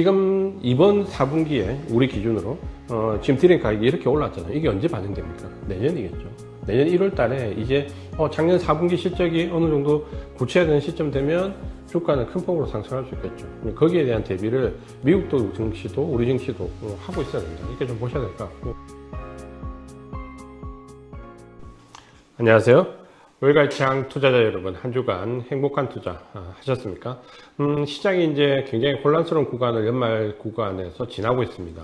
지금 이번 4분기에 우리 기준으로 어, 지금 디램 가격이 이렇게 올랐잖아요. 이게 언제 반영됩니까? 내년이겠죠. 내년 1월 달에 이제 어, 작년 4분기 실적이 어느 정도 구체화되는 시점 되면 주가는 큰 폭으로 상승할 수 있겠죠. 거기에 대한 대비를 미국도 증시도 우리 증시도 어, 하고 있어야 됩니다. 이렇게 좀 보셔야 될 것 같고. 안녕하세요. 월갈창 투자자 여러분, 한 주간 행복한 투자 아, 하셨습니까? 음, 시장이 이제 굉장히 혼란스러운 구간을 연말 구간에서 지나고 있습니다.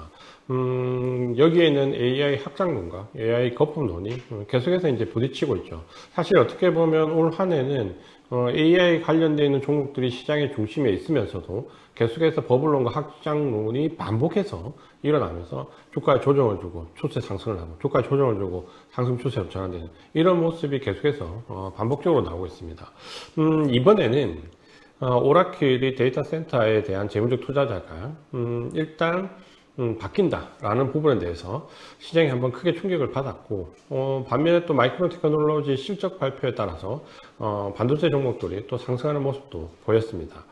음, 여기에는 AI 확장론과 AI 거품론이 어, 계속해서 이제 부딪히고 있죠. 사실 어떻게 보면 올 한 해는 어, AI 관련되어 있는 종목들이 시장의 중심에 있으면서도 계속해서 버블론과 확장론이 반복해서 일어나면서 주가에 조정을 주고 추세 상승을 하고 주가에 조정을 주고 상승 추세로 전환되는 이런 모습이 계속해서 어, 반복적으로 나오고 있습니다. 음, 이번에는 어, 오라클이 데이터 센터에 대한 재무적 투자자가 음, 일단 음, 바뀐다라는 부분에 대해서 시장이 한번 크게 충격을 받았고 어, 반면에 또 마이크로 테크놀로지 실적 발표에 따라서 어, 반도체 종목들이 또 상승하는 모습도 보였습니다.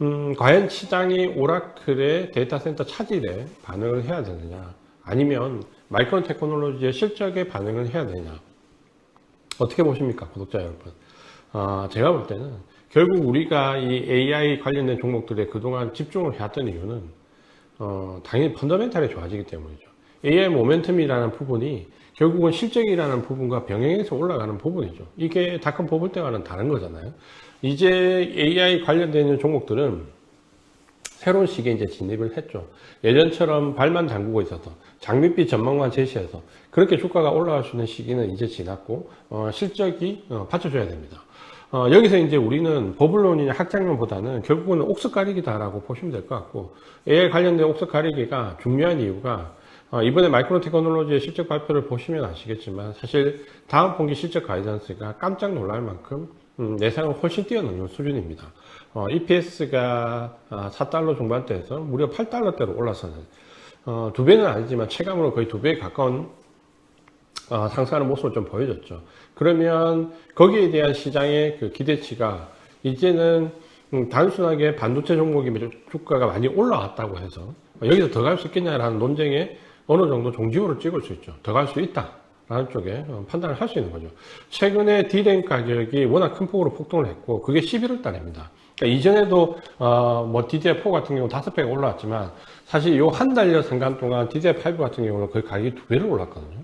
음, 과연 시장이 오라클의 데이터 센터 차질에 반응을 해야 되느냐 아니면 마이크로 테크놀로지의 실적에 반응을 해야 되느냐 어떻게 보십니까 구독자 여러분 아, 제가 볼 때는 결국 우리가 이 AI 관련된 종목들에 그동안 집중을 해왔던 이유는 어, 당연히 펀더멘탈이 좋아지기 때문이죠. AI 모멘텀이라는 부분이 결국은 실적이라는 부분과 병행해서 올라가는 부분이죠. 이게 닷컴 뽑을 때와는 다른 거잖아요. 이제 AI 있는 종목들은 새로운 시기에 이제 진입을 했죠. 예전처럼 발만 담그고 있어서 장밋빛 전망만 제시해서 그렇게 주가가 올라갈 수 있는 시기는 이제 지났고 어, 실적이 어, 받쳐줘야 됩니다. 어, 여기서 이제 우리는 버블론이나 학장론보다는 결국은 옥석 가리기다라고 보시면 될 것 같고 AI 관련된 옥석 가리기가 중요한 이유가 어, 이번에 마이크로 테크놀로지의 실적 발표를 보시면 아시겠지만 사실 다음 분기 실적 가이던스가 깜짝 놀랄 만큼 음, 예상을 훨씬 뛰어넘는 수준입니다. 어, EPS가 4달러 중반대에서 무려 8달러대로 올라서는 어, 두 배는 아니지만 체감으로 거의 두 배에 가까운 어, 상승하는 모습을 좀 보여줬죠. 그러면 거기에 대한 시장의 그 기대치가 이제는 음, 단순하게 반도체 종목이 주가가 많이 올라왔다고 해서 여기서 더 갈 수 있겠냐라는 논쟁에 어느 정도 종지호를 찍을 수 있죠. 더 갈 수 있다. 라는 쪽에 어, 판단을 할 수 있는 거죠. 최근에 디램 가격이 워낙 큰 폭으로 폭등을 했고, 그게 11월 달입니다. 그러니까 이전에도, 어, 뭐 DDR4 같은 경우 다섯 배가 올라왔지만, 사실 요 한 달여 상간 동안 DDR5 같은 경우는 거의 가격이 두 배를 올랐거든요.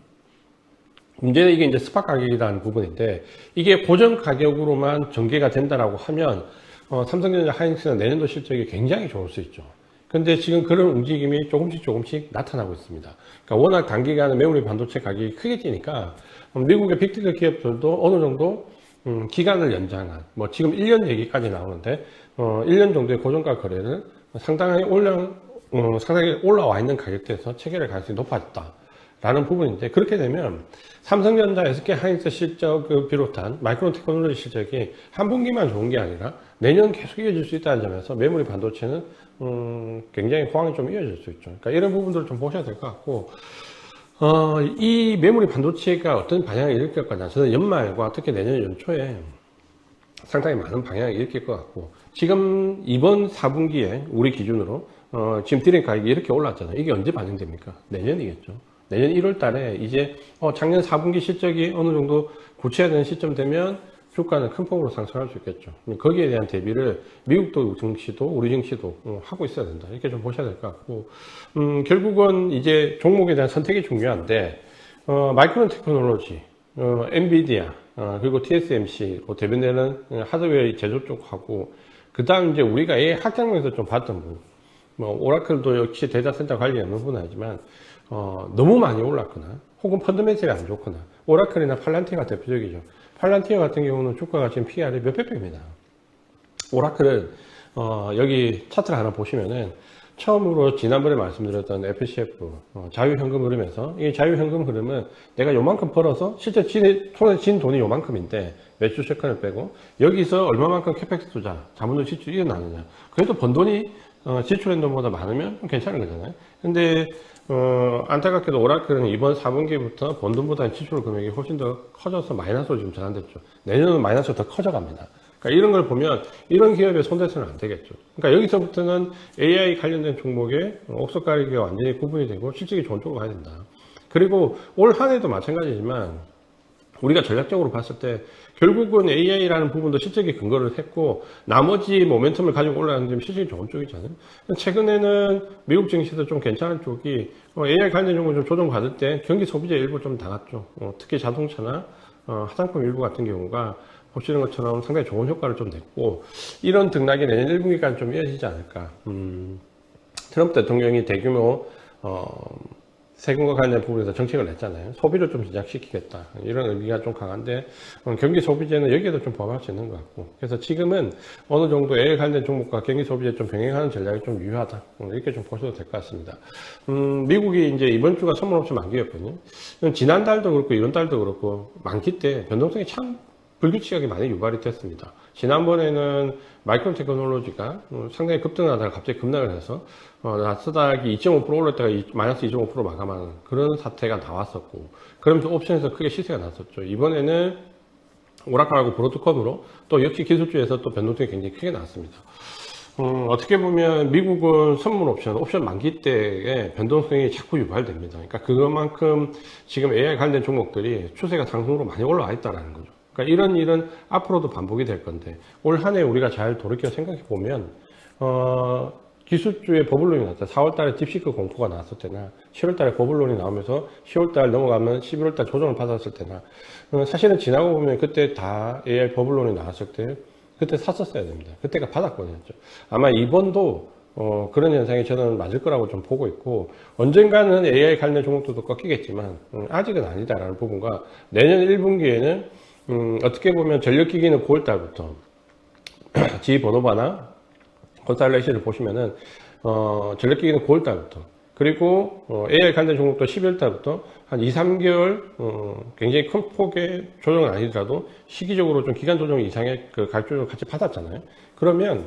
문제는 이게 이제 스팟 가격이라는 부분인데, 이게 고정 가격으로만 전개가 된다라고 하면, 어, 삼성전자 하이닉스는 내년도 실적이 굉장히 좋을 수 있죠. 근데 지금 그런 움직임이 조금씩 조금씩 나타나고 있습니다. 그러니까 워낙 단기간에 메모리 반도체 가격이 크게 뛰니까 미국의 빅테크 기업들도 어느 정도 음, 기간을 연장한 뭐 지금 1년 얘기까지 나오는데 어, 1년 정도의 고정가 거래를 상당히 올라 어, 상당히 올라와 있는 가격대에서 체결할 가능성이 높아졌다. 라는 부분인데 그렇게 되면 삼성전자, SK 하이닉스 실적을 비롯한 마이크론 테크놀로지 실적이 한 분기만 좋은 게 아니라 내년 계속 이어질 수 있다는 점에서 메모리 반도체는 음, 굉장히 호황이 좀 이어질 수 있죠. 그러니까 이런 부분들을 좀 보셔야 될 것 같고 어, 이 메모리 반도체가 어떤 방향을 일으킬 거냐 저는 연말과 특히 내년 연초에 상당히 많은 방향을 일으킬 것 같고 지금 이번 4분기에 우리 기준으로 어, 지금 디램 가격이 이렇게 올랐잖아요. 이게 언제 반영됩니까? 내년이겠죠. 내년 1월 달에 이제 어, 작년 4분기 실적이 어느 정도 구체화되는 시점 되면 주가는 큰 폭으로 상승할 수 있겠죠. 거기에 대한 대비를 미국도 증시도 우리 증시도 어, 하고 있어야 된다. 이렇게 좀 보셔야 될 것 같고 음, 결국은 이제 종목에 대한 선택이 중요한데 어, 마이크론 테크놀로지, 어, 엔비디아 어, 그리고 TSMC로 대변되는 하드웨어 제조 쪽하고 그 다음 이제 우리가 이 학장에서 좀 봤던 부분 뭐 오라클도 역시 데이터 센터 관리하는 부분은 아니지만 어, 너무 많이 올랐거나 혹은 펀드멘탈이 안 좋거나 오라클이나 팔란티가 대표적이죠. 팔란티어 같은 경우는 주가가 지금 PR이 몇백 배입니다. 오라클은 어, 여기 차트를 하나 보시면은 처음으로 지난번에 말씀드렸던 FCF 어, 자유현금 흐름에서 이 자유현금 흐름은 내가 요만큼 벌어서 실제 진, 손에 진 돈이 요만큼인데 매출 세컨을 빼고 여기서 얼마만큼 캐펙스 투자 자본도 지출이 일어나느냐 그래도 번 돈이 어, 지출한 돈보다 많으면 괜찮은 거잖아요. 근데 어, 안타깝게도 오라클은 이번 4분기부터 번 돈보다 지출 금액이 훨씬 더 커져서 마이너스로 지금 전환됐죠. 내년은 마이너스가 더 커져갑니다. 그러니까 이런 걸 보면 이런 기업에 손대서는 안 되겠죠. 그러니까 여기서부터는 AI 관련된 종목의 옥석 가리기가 완전히 구분이 되고 실적이 좋은 쪽으로 가야 된다. 그리고 올 한 해도 마찬가지지만 우리가 전략적으로 봤을 때 결국은 AI라는 부분도 실적에 근거를 했고 나머지 모멘텀을 가지고 올라가는 점 실적이 좋은 쪽이잖아요. 최근에는 미국 증시도 좀 괜찮은 쪽이 어, AI 관련 종목 좀 조정 받을 때 경기 소비자 일부 좀 나갔죠. 어, 특히 자동차나 어, 화장품 일부 같은 경우가 보시는 것처럼 상당히 좋은 효과를 좀 냈고 이런 등락이 내년 1분기까지 좀 이어지지 않을까. 음, 트럼프 대통령이 대규모 어, 세금과 관련 부분에서 정책을 냈잖아요. 소비를 좀 진작시키겠다. 이런 의미가 좀 강한데, 어, 경기 소비재는 여기에도 좀 포함할 수 있는 것 같고. 그래서 지금은 어느 정도 AI 관련 종목과 경기 소비재 좀 병행하는 전략이 좀 유효하다. 음, 이렇게 좀 보셔도 될 것 같습니다. 음, 미국이 이제 이번 주가 선물 옵션 만기였거든요. 지난달도 그렇고 이번 달도 그렇고 만기 때 변동성이 참 불규칙하게 많이 유발이 됐습니다. 지난번에는 마이크론 테크놀로지가 어, 상당히 급등하다가 갑자기 급락을 해서 어, 나스닥이 2.5% 올랐다가 이- 마이너스 2.5% 마감하는 그런 사태가 나왔었고 그러면서 옵션에서 크게 시세가 났었죠. 이번에는 오라클하고 브로드컴으로 또 역시 기술주에서 또 변동성이 굉장히 크게 나왔습니다. 음, 어떻게 보면 미국은 선물 옵션, 옵션 만기 때에 변동성이 자꾸 유발됩니다. 그러니까 그것만큼 지금 AI 관련 종목들이 추세가 상승으로 많이 올라와 있다는 거죠. 그러니까 이런 일은 앞으로도 반복이 될 건데 올 한 해 우리가 잘 돌이켜 생각해 보면 어, 기술주의 버블론이 났다. 4월 달에 딥시크 공포가 나왔을 때나 7월 달에 버블론이 나오면서 10월 달 넘어가면 11월 달 조정을 받았을 때나 어, 사실은 지나고 보면 그때 다 AI 버블론이 나왔을 때 그때 샀었어야 됩니다. 그때가 바닥권이었죠. 아마 이번도 어, 그런 현상이 저는 맞을 거라고 좀 보고 있고 언젠가는 AI 관련 종목들도 꺾이겠지만 음, 아직은 아니다라는 부분과 내년 1분기에는 음, 어떻게 보면 전력기기는 9월 달부터 지 번호바나 컨살레이션을 보시면은 어, 전력기기는 9월 달부터 그리고 어, AI 관련 종목도 11월 달부터 한 2, 3개월 어, 굉장히 큰 폭의 조정은 아니더라도 시기적으로 좀 기간 조정 이상의 그 가격 조정을 같이 받았잖아요. 그러면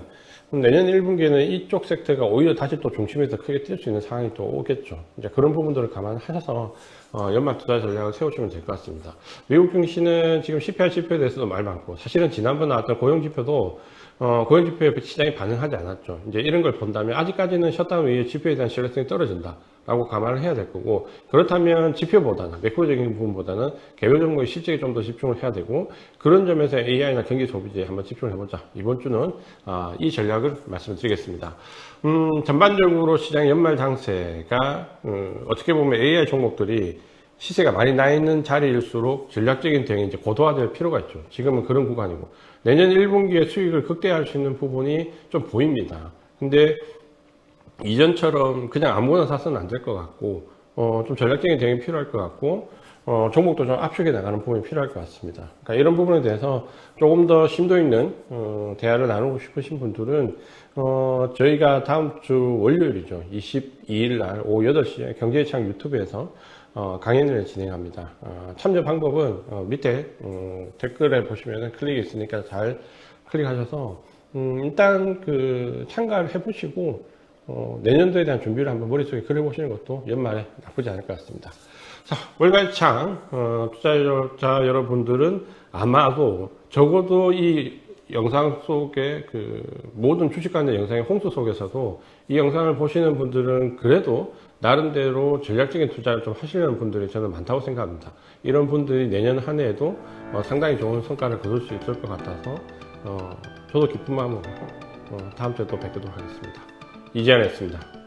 내년 1분기에는 이쪽 섹터가 오히려 다시 또 중심에서 크게 뛸 수 있는 상황이 또 오겠죠. 이제 그런 부분들을 감안하셔서 어, 연말 투자 전략을 세우시면 될 것 같습니다. 미국 증시는 지금 CPI 지표에 대해서도 말 많고 사실은 지난번 나왔던 고용 지표도 어, 고용 지표에 시장이 반응하지 않았죠. 이제 이런 걸 본다면 아직까지는 셧다운 이후에 지표에 대한 신뢰성이 떨어진다. 라고 감안을 해야 될 거고 그렇다면 지표보다는 매크로적인 부분보다는 개별 정보의 실적에 좀 더 집중을 해야 되고 그런 점에서 AI나 경기 소비재에 한번 집중을 해보자 이번 주는 아, 이 전략을 말씀드리겠습니다 음, 전반적으로 시장 연말 장세가 음, 어떻게 보면 AI 종목들이 시세가 많이 나 있는 자리일수록 전략적인 대응이 이제 고도화될 필요가 있죠. 지금은 그런 구간이고 내년 1분기에 수익을 극대화할 수 있는 부분이 좀 보입니다. 근데 이전처럼 그냥 아무거나 사서는 안 될 것 같고 어, 좀 전략적인 대응이 필요할 것 같고 어, 종목도 좀 압축해 나가는 부분이 필요할 것 같습니다. 그러니까 이런 부분에 대해서 조금 더 심도 있는 어, 대화를 나누고 싶으신 분들은 어, 저희가 다음 주 월요일이죠. 22일 날 오후 8시에 경제창 유튜브에서 어, 강연을 진행합니다. 어, 참여 방법은 어, 밑에 어, 댓글에 보시면 클릭이 있으니까 잘 클릭하셔서 음, 일단 그 참가를 해보시고 어, 내년도에 대한 준비를 한번 머릿속에 그려보시는 것도 연말에 나쁘지 않을 것 같습니다. 자, 월간창 어, 투자자 여러분들은 아마도 적어도 이 영상 속에 그 모든 주식 관련 영상의 홍수 속에서도 이 영상을 보시는 분들은 그래도 나름대로 전략적인 투자를 좀 하시려는 분들이 저는 많다고 생각합니다. 이런 분들이 내년 한 해에도 어, 상당히 좋은 성과를 거둘 수 있을 것 같아서 어, 저도 기쁜 마음으로 어, 다음 주에 또 뵙도록 하겠습니다. 이지안이었습니다.